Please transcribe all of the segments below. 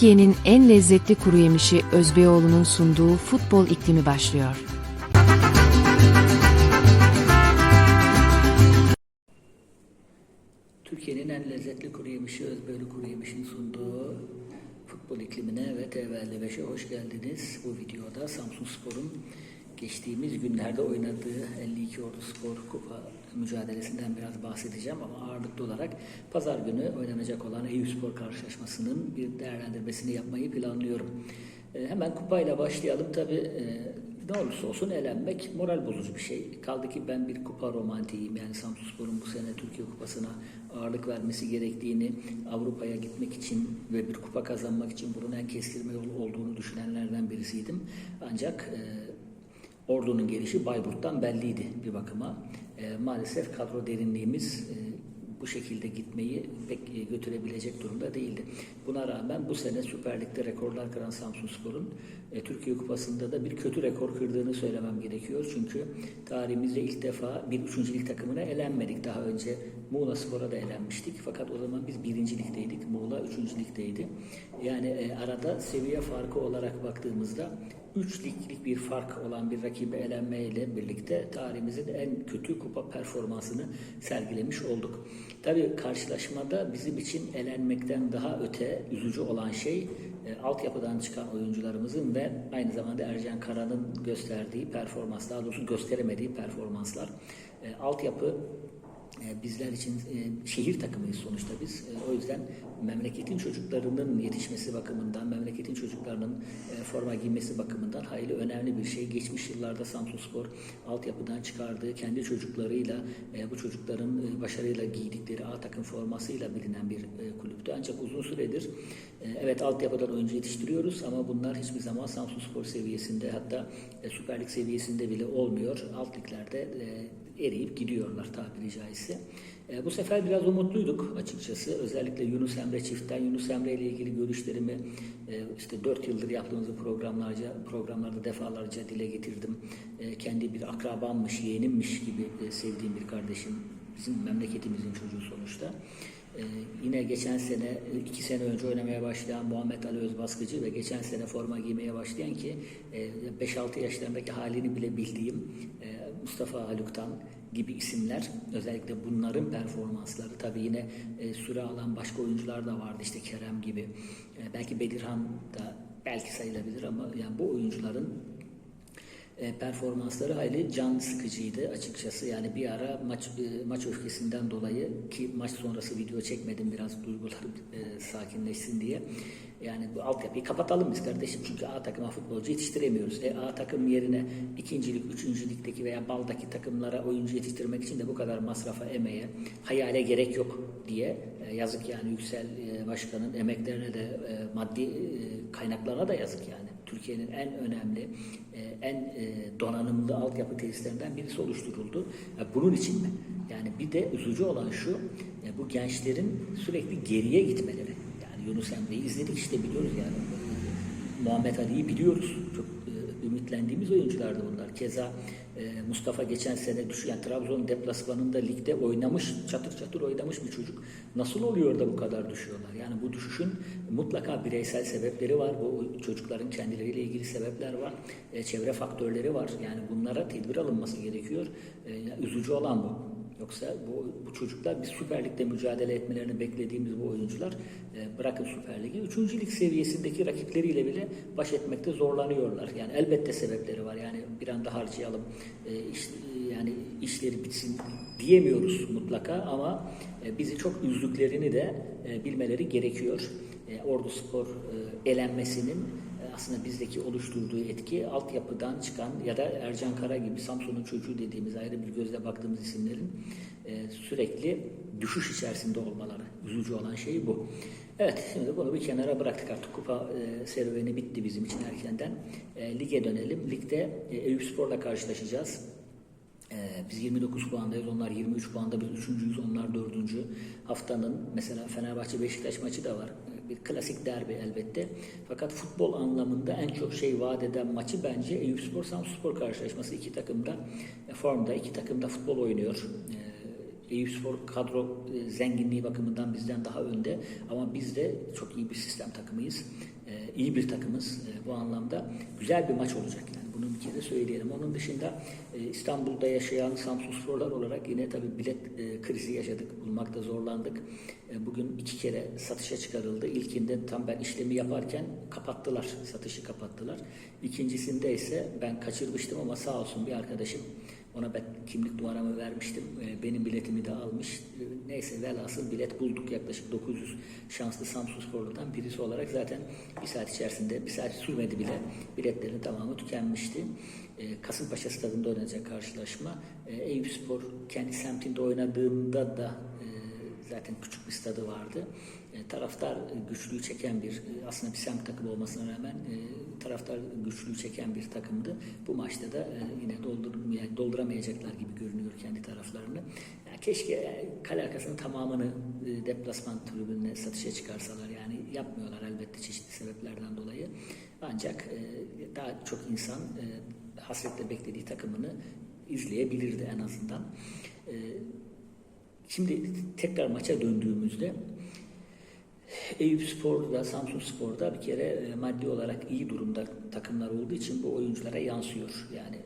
Türkiye'nin en lezzetli kuru yemişi Özbeyoğlu'nun sunduğu futbol iklimi başlıyor. Türkiye'nin en lezzetli kuru yemişi Özbeyli Kuru Yemiş'in sunduğu futbol iklimine ve TVL5'e hoş geldiniz. Bu videoda Samsun Spor'un geçtiğimiz günlerde oynadığı 52 Ordu Spor Kupa mücadelesinden biraz bahsedeceğim ama ağırlıklı olarak pazar günü oynanacak olan Eyüp Spor karşılaşmasının bir değerlendirmesini yapmayı planlıyorum. E, hemen kupayla başlayalım. Tabii e, ne olursa olsun elenmek moral bozucu bir şey. Kaldı ki ben bir kupa romantiyim. Yani Samsunspor'un bu sene Türkiye Kupası'na ağırlık vermesi gerektiğini, Avrupa'ya gitmek için ve bir kupa kazanmak için bunun en kestirme yolu olduğunu düşünenlerden birisiydim. Ancak e, Ordu'nun gelişi Bayburt'tan belliydi bir bakıma. E, maalesef kadro derinliğimiz e, bu şekilde gitmeyi pek e, götürebilecek durumda değildi. Buna rağmen bu sene Süper Lig'de rekorlar kıran Samsunspor'un e, Türkiye Kupası'nda da bir kötü rekor kırdığını söylemem gerekiyor. Çünkü tarihimizde ilk defa bir üçüncü takımına elenmedik. Daha önce Muğla Spor'a da elenmiştik. Fakat o zaman biz birinci ligdeydik. Muğla üçüncü ligdeydi. Yani e, arada seviye farkı olarak baktığımızda 3 liglik bir fark olan bir rakibe elenmeyle birlikte tarihimizin en kötü kupa performansını sergilemiş olduk. Tabii karşılaşmada bizim için elenmekten daha öte üzücü olan şey e, altyapıdan çıkan oyuncularımızın ve aynı zamanda Ercan Kara'nın gösterdiği performans, daha doğrusu gösteremediği performanslar. E, altyapı bizler için e, şehir takımıyız sonuçta biz. E, o yüzden memleketin çocuklarının yetişmesi bakımından, memleketin çocuklarının forma giymesi bakımından hayli önemli bir şey. Geçmiş yıllarda Samsunspor altyapıdan çıkardığı kendi çocuklarıyla bu çocukların başarıyla giydikleri A takım formasıyla bilinen bir kulüptü. Ancak uzun süredir evet altyapıdan oyuncu yetiştiriyoruz ama bunlar hiçbir zaman Samsunspor seviyesinde hatta Süper Lig seviyesinde bile olmuyor. Alt liglerde eriyip gidiyorlar tabiri caizse. E, bu sefer biraz umutluyduk açıkçası. Özellikle Yunus Emre çiftten Yunus Emre ile ilgili görüşlerimi e, işte 4 yıldır yaptığımız programlarca programlarda defalarca dile getirdim. E, kendi bir akrabammış, yeğenimmiş gibi e, sevdiğim bir kardeşim. Bizim memleketimizin çocuğu sonuçta. Ee, yine geçen sene, iki sene önce oynamaya başlayan Muhammed Ali Özbaskıcı ve geçen sene forma giymeye başlayan ki 5-6 e, yaşlarındaki halini bile bildiğim e, Mustafa Haluk'tan gibi isimler özellikle bunların performansları. Tabii yine e, süre alan başka oyuncular da vardı işte Kerem gibi. E, belki Bedirhan da belki sayılabilir ama yani bu oyuncuların e, performansları hayli can sıkıcıydı açıkçası. Yani bir ara maç e, maç öfkesinden dolayı ki maç sonrası video çekmedim biraz duygularım e, sakinleşsin diye. Yani bu altyapıyı kapatalım biz kardeşim çünkü A takıma futbolcu yetiştiremiyoruz. E, A takım yerine ikincilik, üçüncülükteki veya baldaki takımlara oyuncu yetiştirmek için de bu kadar masrafa, emeğe, hayale gerek yok diye e, yazık yani Yüksel e, Başkan'ın emeklerine de e, maddi e, kaynaklarına da yazık yani. Türkiye'nin en önemli, e, en e, donanımlı altyapı tesislerinden birisi oluşturuldu. Bunun için mi? Yani bir de üzücü olan şu, bu gençlerin sürekli geriye gitmeleri. Yani Yunus Emre'yi izledik işte biliyoruz yani. Muhammed Ali'yi biliyoruz. Çok ümitlendiğimiz oyunculardı bunlar. Keza e, Mustafa geçen sene düşen yani Trabzon deplasmanında ligde oynamış, çatır çatır oynamış bir çocuk. Nasıl oluyor da bu kadar düşüyorlar? Yani bu düşüşün mutlaka bireysel sebepleri var. Bu çocukların kendileriyle ilgili sebepler var. E, çevre faktörleri var. Yani bunlara tedbir alınması gerekiyor. E, üzücü olan bu. Yoksa bu, bu çocuklar biz Süper Lig'de mücadele etmelerini beklediğimiz bu oyuncular e, bırakın Süper Lig'i. Üçüncü lig seviyesindeki rakipleriyle bile baş etmekte zorlanıyorlar. Yani elbette sebepleri var. Yani bir anda harcayalım, e, iş, yani işleri bitsin diyemiyoruz mutlaka ama e, bizi çok üzdüklerini de e, bilmeleri gerekiyor. E, Ordu Spor e, elenmesinin aslında bizdeki oluşturduğu etki altyapıdan çıkan ya da Ercan Kara gibi Samsun'un çocuğu dediğimiz ayrı bir gözle baktığımız isimlerin e, sürekli düşüş içerisinde olmaları. Üzücü olan şey bu. Evet, şimdi bunu bir kenara bıraktık artık. Kupa e, serüveni bitti bizim için erkenden. E, lige dönelim. Ligde e, Eyüp Spor'la karşılaşacağız. E, biz 29 puandayız, onlar 23 puanda, biz üçüncüyüz, onlar dördüncü. Haftanın mesela Fenerbahçe-Beşiktaş maçı da var bir klasik derbi elbette. Fakat futbol anlamında en çok şey vaat eden maçı bence Eyüpspor Samsunspor karşılaşması. iki takım da e, formda, iki takım da futbol oynuyor. E, Eyüpspor kadro e, zenginliği bakımından bizden daha önde ama biz de çok iyi bir sistem takımıyız. İyi bir takımız bu anlamda. Güzel bir maç olacak yani bunu bir kere söyleyelim. Onun dışında e, İstanbul'da yaşayan Samsun Sporlar olarak yine tabii bilet e, krizi yaşadık. Bulmakta zorlandık. E, bugün iki kere satışa çıkarıldı. İlkinde tam ben işlemi yaparken kapattılar. Satışı kapattılar. İkincisinde ise ben kaçırmıştım ama sağ olsun bir arkadaşım ona ben kimlik numaramı vermiştim. E, Benim biletimi de almış. E, Neyse velhasıl bilet bulduk. Yaklaşık 900 şanslı Samsun Sporlu'dan birisi olarak zaten bir saat içerisinde, bir saat sürmedi bile biletlerin tamamı tükenmişti. E, Kasımpaşa stadında oynanacak karşılaşma. E, Eyüpspor kendi semtinde oynadığında da zaten küçük bir stadı vardı. E, taraftar güçlüğü çeken bir, e, aslında bir semt takımı olmasına rağmen e, taraftar güçlüğü çeken bir takımdı. Bu maçta da e, yine doldur, dolduramayacaklar gibi görünüyor kendi taraflarını. Yani keşke e, kale arkasının tamamını e, deplasman tribününe satışa çıkarsalar. Yani yapmıyorlar elbette çeşitli sebeplerden dolayı. Ancak e, daha çok insan e, hasretle beklediği takımını izleyebilirdi en azından. E, Şimdi tekrar maça döndüğümüzde Eyüp Spor'da, Samsun Spor'da bir kere e, maddi olarak iyi durumda takımlar olduğu için bu oyunculara yansıyor. Yani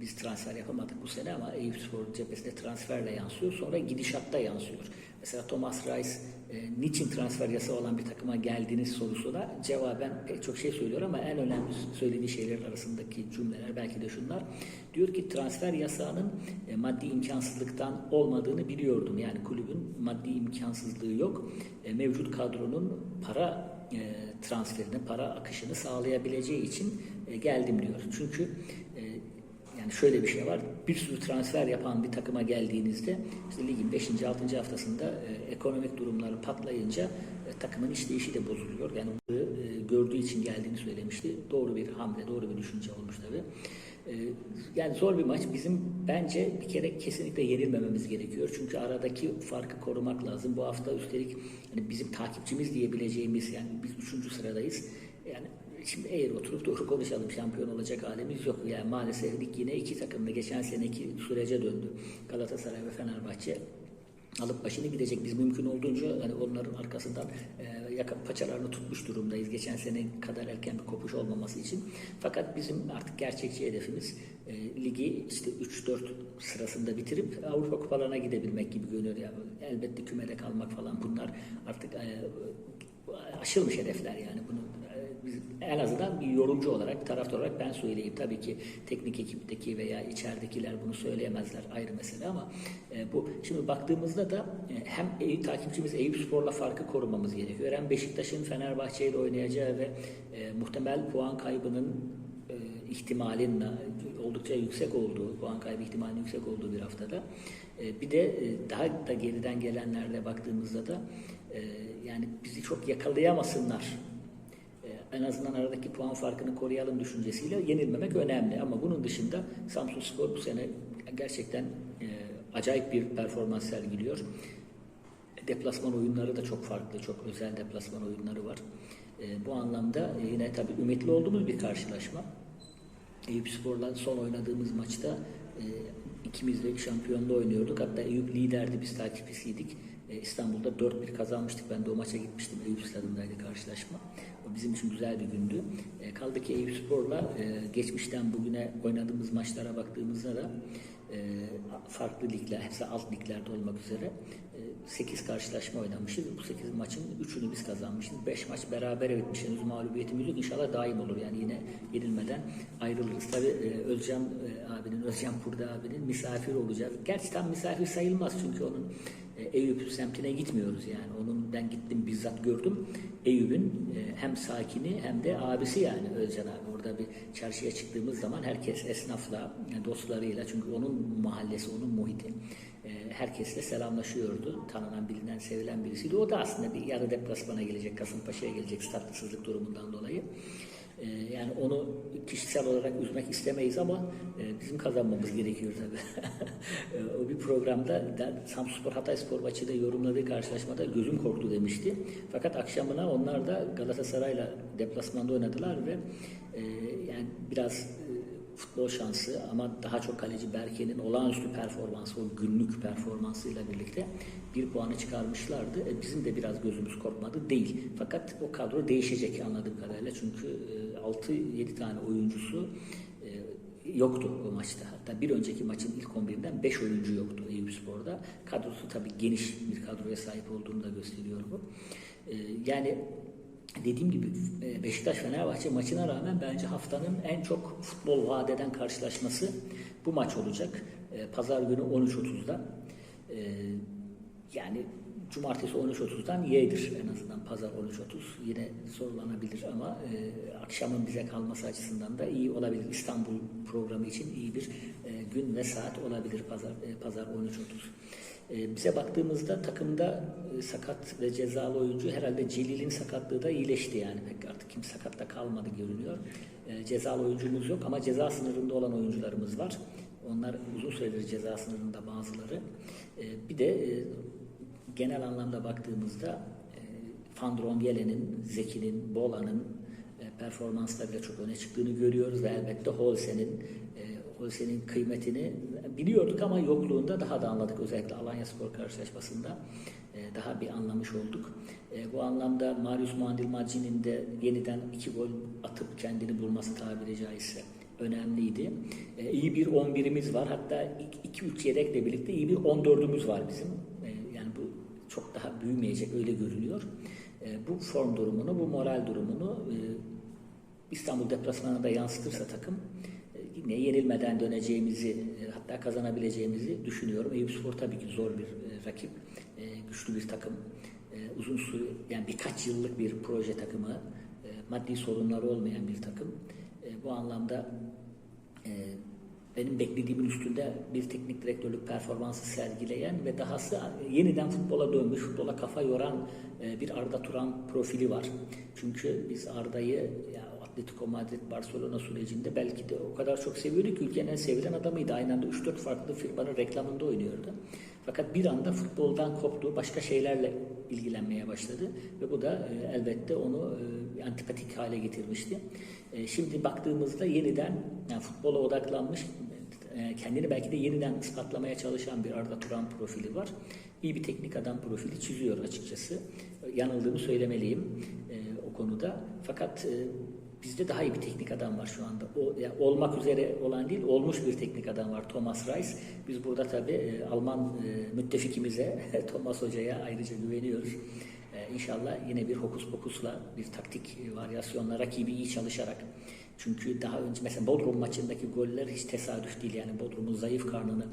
biz transfer yapamadık bu sene ama Eyüp Spor cephesinde transferle yansıyor. Sonra gidişatta yansıyor. Mesela Thomas Rice e, niçin transfer yasağı olan bir takıma geldiğiniz sorusuna cevaben pek çok şey söylüyor ama en önemli söylediği şeyler arasındaki cümleler belki de şunlar. Diyor ki transfer yasağının e, maddi imkansızlıktan olmadığını biliyordum. Yani kulübün maddi imkansızlığı yok. E, mevcut kadronun para e, transferini, para akışını sağlayabileceği için e, geldim diyor. Çünkü yani şöyle bir şey var. Bir sürü transfer yapan bir takıma geldiğinizde işte ligin 5. 6. haftasında e, ekonomik durumları patlayınca e, takımın işleyişi de bozuluyor. Yani e, gördüğü için geldiğini söylemişti. Doğru bir hamle, doğru bir düşünce olmuş tabii. E, yani zor bir maç. Bizim bence bir kere kesinlikle yenilmememiz gerekiyor. Çünkü aradaki farkı korumak lazım. Bu hafta üstelik hani bizim takipçimiz diyebileceğimiz yani biz üçüncü sıradayız. Yani Şimdi eğer oturup doğru konuşalım şampiyon olacak halimiz yok. Yani maalesef lig yine iki takımda geçen seneki sürece döndü. Galatasaray ve Fenerbahçe alıp başını gidecek. Biz mümkün olduğunca hani onların arkasından e, yaka paçalarını tutmuş durumdayız. Geçen sene kadar erken bir kopuş olmaması için. Fakat bizim artık gerçekçi hedefimiz e, ligi işte 3-4 sırasında bitirip Avrupa kupalarına gidebilmek gibi görünüyor. Yani elbette kümede kalmak falan bunlar artık e, aşılmış hedefler yani bunu en azından bir yorumcu olarak, taraftar olarak ben söyleyeyim. Tabii ki teknik ekipteki veya içeridekiler bunu söyleyemezler ayrı mesele ama e, bu şimdi baktığımızda da e, hem Eyüp, takipçimiz Eyüp Spor'la farkı korumamız gerekiyor. Hem Beşiktaş'ın Fenerbahçe ile oynayacağı ve e, muhtemel puan kaybının e, ihtimalin e, oldukça yüksek olduğu, puan kaybı ihtimalinin yüksek olduğu bir haftada. E, bir de e, daha da geriden gelenlerle baktığımızda da e, yani bizi çok yakalayamasınlar en azından aradaki puan farkını koruyalım düşüncesiyle yenilmemek önemli. Ama bunun dışında Samsun Spor bu sene gerçekten e, acayip bir performans sergiliyor. Deplasman oyunları da çok farklı, çok özel deplasman oyunları var. E, bu anlamda e, yine tabii ümitli olduğumuz bir karşılaşma. Eyüp Spor'la son oynadığımız maçta e, ikimiz de şampiyonda oynuyorduk. Hatta Eyüp liderdi, biz takipçisiydik. E, İstanbul'da 4-1 kazanmıştık. Ben de o maça gitmiştim. Eyüp stadındaydı karşılaşma. O bizim için güzel bir gündü. E, kaldı ki Eyüp Spor'la e, geçmişten bugüne oynadığımız maçlara baktığımızda da e, farklı ligler, hepsi alt liglerde olmak üzere e, 8 karşılaşma oynamışız. Bu 8 maçın 3'ünü biz kazanmışız. 5 maç beraber bitmiş. Henüz mağlubiyetimiz yok. İnşallah daim olur. Yani yine yenilmeden ayrılırız. Tabii e, Özcan abinin, Özcan Kurda abinin misafir olacağız. Gerçi tam misafir sayılmaz çünkü onun e, Eyüp semtine gitmiyoruz yani. Onun ben gittim bizzat gördüm. Eyüp'ün e, hem sakini hem de abisi yani Özcan abi. Orada bir çarşıya çıktığımız zaman herkes esnafla, dostlarıyla çünkü onun mahallesi, onun muhiti e, herkesle selamlaşıyordu. Tanınan, bilinen, sevilen birisiydi. O da aslında bir yarı deplasmana gelecek, Kasımpaşa'ya gelecek statlısızlık durumundan dolayı. E, Yani onu kişisel olarak üzmek istemeyiz ama e, bizim kazanmamız gerekiyor tabii. E, o bir programda da Samsunspor Hatayspor maçı da yorumladığı karşılaşmada gözüm korktu demişti. Fakat akşamına onlar da Galatasaray'la deplasmanda oynadılar ve e, yani biraz e, futbol şansı ama daha çok kaleci Berke'nin olağanüstü performansı, o günlük performansıyla birlikte bir puanı çıkarmışlardı. E, bizim de biraz gözümüz korkmadı değil. Fakat o kadro değişecek anladığım kadarıyla. Çünkü e, 6-7 tane oyuncusu e, yoktu o maçta. Hatta bir önceki maçın ilk 11'den 5 oyuncu yoktu Eyüpspor'da. Kadrosu tabii geniş bir kadroya sahip olduğunu da gösteriyor bu. E, yani dediğim gibi e, Beşiktaş-Fenerbahçe maçına rağmen bence haftanın en çok futbol vaat eden karşılaşması bu maç olacak. E, Pazar günü 13.30'da. E, Yani Cumartesi 13.30'dan yeğdir en azından pazar 13.30 yine sorulanabilir ama e, akşamın bize kalması açısından da iyi olabilir. İstanbul programı için iyi bir e, gün ve saat olabilir pazar e, pazar 13.30. E, bize baktığımızda takımda e, sakat ve cezalı oyuncu herhalde Celil'in sakatlığı da iyileşti yani pek artık kim sakatta kalmadı görünüyor. E, cezalı oyuncumuz yok ama ceza sınırında olan oyuncularımız var. Onlar uzun süredir ceza sınırında bazıları. E, bir de e, genel anlamda baktığımızda e, Van Drongelen'in, Zeki'nin, Bola'nın e, performanslarıyla çok öne çıktığını görüyoruz ve elbette Holse'nin e, Holse'nin kıymetini biliyorduk ama yokluğunda daha da anladık. Özellikle Alanya Spor karşılaşmasında e, daha bir anlamış olduk. E, bu anlamda Marius Mandilmaci'nin de yeniden iki gol atıp kendini bulması tabiri caizse önemliydi. E, iyi bir 11'imiz var. Hatta 2-3 yedekle birlikte iyi bir 14'ümüz var bizim. Çok daha büyümeyecek öyle görünüyor. E, bu form durumunu, bu moral durumunu e, İstanbul deplasmanına da yansıtırsa takım e, yine yenilmeden döneceğimizi e, hatta kazanabileceğimizi düşünüyorum. Eyüpspor tabii ki zor bir e, rakip. E, güçlü bir takım. E, uzun süre yani birkaç yıllık bir proje takımı. E, maddi sorunları olmayan bir takım. E, bu anlamda e, benim beklediğimin üstünde bir teknik direktörlük performansı sergileyen ve dahası yeniden futbola dönmüş, futbola kafa yoran e, bir Arda Turan profili var. Çünkü biz Arda'yı Atletico Madrid, Barcelona sürecinde belki de o kadar çok seviyorduk ki ülkenin en sevilen adamıydı. Aynı anda 3-4 farklı firmanın reklamında oynuyordu. Fakat bir anda futboldan koptu, başka şeylerle ilgilenmeye başladı ve bu da e, elbette onu e, antipatik hale getirmişti. E, şimdi baktığımızda yeniden yani futbola odaklanmış, e, kendini belki de yeniden ispatlamaya çalışan bir Arda Turan profili var. İyi bir teknik adam profili çiziyor açıkçası. Yanıldığımı söylemeliyim e, o konuda. Fakat e, bizde daha iyi bir teknik adam var şu anda. O yani olmak üzere olan değil, olmuş bir teknik adam var Thomas Reis. Biz burada tabii e, Alman e, müttefikimize Thomas Hoca'ya ayrıca güveniyoruz. E, İnşallah yine bir hokus pokusla bir taktik varyasyonla rakibi iyi çalışarak çünkü daha önce mesela Bodrum maçındaki goller hiç tesadüf değil yani Bodrum'un zayıf karnını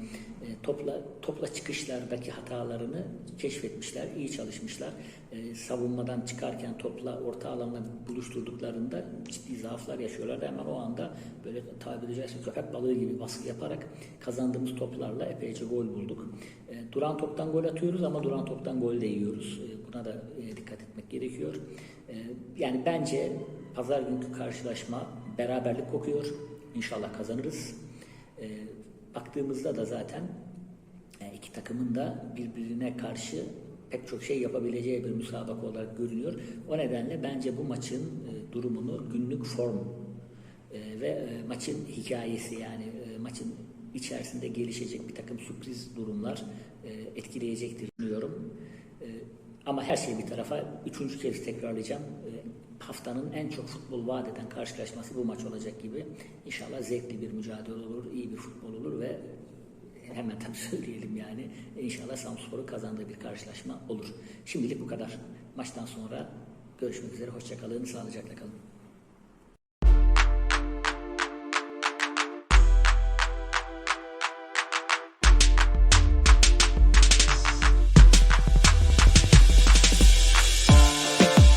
e, topla topla çıkışlardaki hatalarını keşfetmişler, iyi çalışmışlar. E, savunmadan çıkarken topla orta alanla buluşturduklarında ciddi zaaflar yaşıyorlardı. Hemen o anda böyle tabiri caizse köpek balığı gibi baskı yaparak kazandığımız toplarla epeyce gol bulduk. E, duran toptan gol atıyoruz ama duran toptan gol de yiyoruz. E, buna da e, dikkat etmek gerekiyor. E, yani bence pazar günkü karşılaşma beraberlik kokuyor. İnşallah kazanırız. E, baktığımızda da zaten e, iki takımın da birbirine karşı pek çok şey yapabileceği bir müsabaka olarak görünüyor. O nedenle bence bu maçın e, durumunu günlük form e, ve e, maçın hikayesi yani e, maçın içerisinde gelişecek bir takım sürpriz durumlar e, etkileyecektir düşünüyorum. E, ama her şey bir tarafa üçüncü kez tekrarlayacağım. E, haftanın en çok futbol vaat eden karşılaşması bu maç olacak gibi. İnşallah zevkli bir mücadele olur, iyi bir futbol olur ve hemen tabii söyleyelim yani inşallah Samspor'un kazandığı bir karşılaşma olur. Şimdilik bu kadar. Maçtan sonra görüşmek üzere. Hoşçakalın. Sağlıcakla kalın.